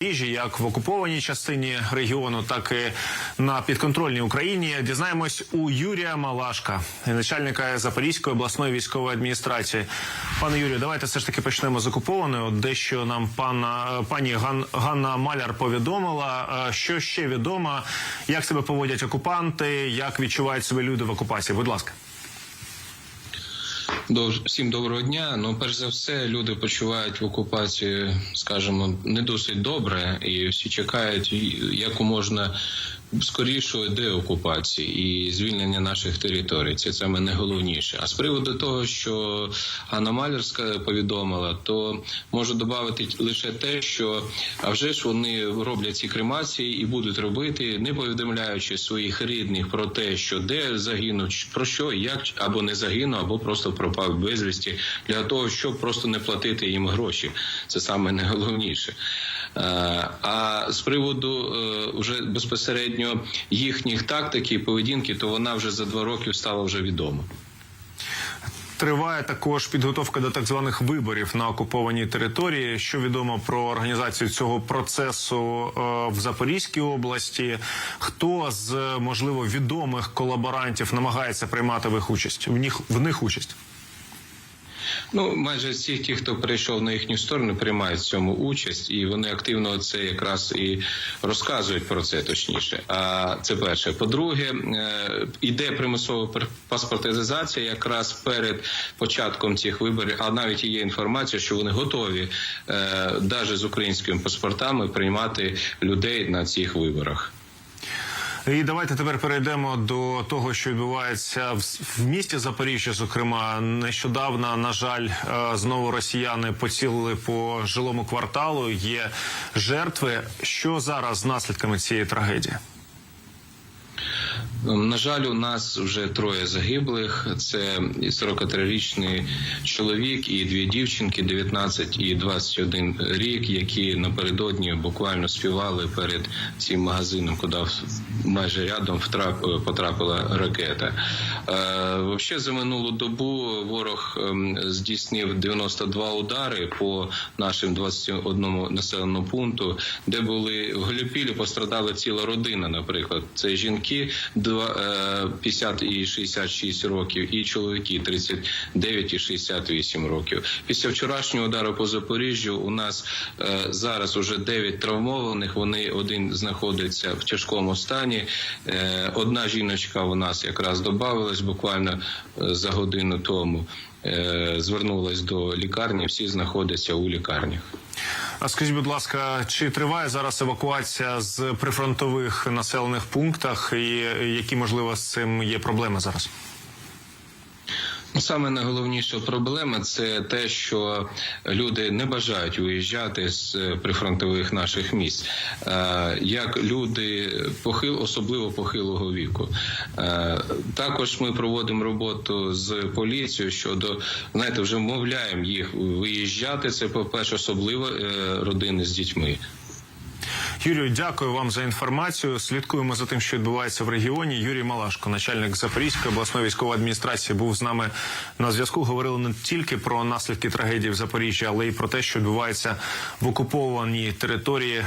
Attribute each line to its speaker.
Speaker 1: Запоріжжі, як в окупованій частині регіону, так і на підконтрольній Україні. Дізнаємось у Юрія Малашка, начальника Запорізької обласної військової адміністрації. Пане Юрію, давайте все ж таки почнемо з окупованої. От дещо нам пана пані Ган, Ганна Маляр повідомила. Е, Що ще відомо, як себе поводять окупанти, як відчувають себе люди в окупації? Будь ласка.
Speaker 2: Всім доброго дня. Ну, перш за все, люди почувають в окупації, скажімо, не досить добре, і всі чекають як можна скорішої деокупації і звільнення наших територій. Це саме найголовніше. А з приводу того, що Анна Малярська повідомила, то можу додати лише те, що а вже ж вони роблять ці кремації і будуть робити, не повідомляючи своїх рідних про те, що де загинув, про що, як або не загинув, або просто пропав безвісті, для того, щоб просто не платити їм гроші. Це саме найголовніше. Е, А з приводу е, вже безпосередньо їхніх тактик і поведінки, то вона вже за два роки стала вже відома.
Speaker 1: Триває також підготовка до так званих виборів на окупованій території. Що відомо про організацію цього процесу е, в Запорізькій області? Хто з можливо відомих колаборантів намагається приймати в їх участь в них в них участь?
Speaker 2: Ну, майже всі ті, хто прийшов на їхню сторону, приймають в цьому участь, і вони активно це якраз і розказують про це точніше. А це перше. По-друге, е, іде примусова паспортизація якраз перед початком цих виборів. А навіть є інформація, що вони готові навіть з українськими паспортами приймати людей на цих виборах.
Speaker 1: І давайте тепер перейдемо до того, що відбувається в, місті Запоріжжя. Зокрема, нещодавно, на жаль, е, знову росіяни поцілили по жилому кварталу. Є жертви. Що зараз з наслідками цієї трагедії?
Speaker 2: На жаль, у нас вже троє загиблих. Це 43-річний чоловік і дві дівчинки, 19 і 21 рік, які напередодні буквально співали перед цим магазином, куди майже рядом втрап- потрапила ракета. Е, Взагалі, за минулу добу ворог ем, здійснив 92 удари по нашим 21 населеному пункту, де були в Гелюпілі пострадала ціла родина, наприклад. Це жінки е, 50 і 66 років, і чоловіки 39 і 68 років. Після вчорашнього удару по Запоріжжю у нас е, зараз уже 9 травмованих. Вони один знаходиться в тяжкому стані. Е, Одна жіночка у нас якраз додавалась буквально е, за годину тому. Е, Звернулась до лікарні. Всі знаходяться у лікарнях.
Speaker 1: А скажіть, будь ласка, чи триває зараз евакуація з прифронтових населених пунктах, і які можливо з цим є проблеми зараз?
Speaker 2: Ну, Саме найголовніша проблема це те, що люди не бажають виїжджати з е, прифронтових наших місць, Е, як люди похил, особливо похилого віку. Е, Також ми проводимо роботу з поліцією щодо знаєте, вже вмовляємо їх виїжджати. Це по перше, особливо родини з дітьми.
Speaker 1: Юрію, дякую вам за інформацію. Слідкуємо за тим, що відбувається в регіоні. Юрій Малашко, начальник Запорізької обласної військової адміністрації, був з нами на зв'язку. Говорили не тільки про наслідки трагедії в Запоріжжі, але й про те, що відбувається в окупованій території.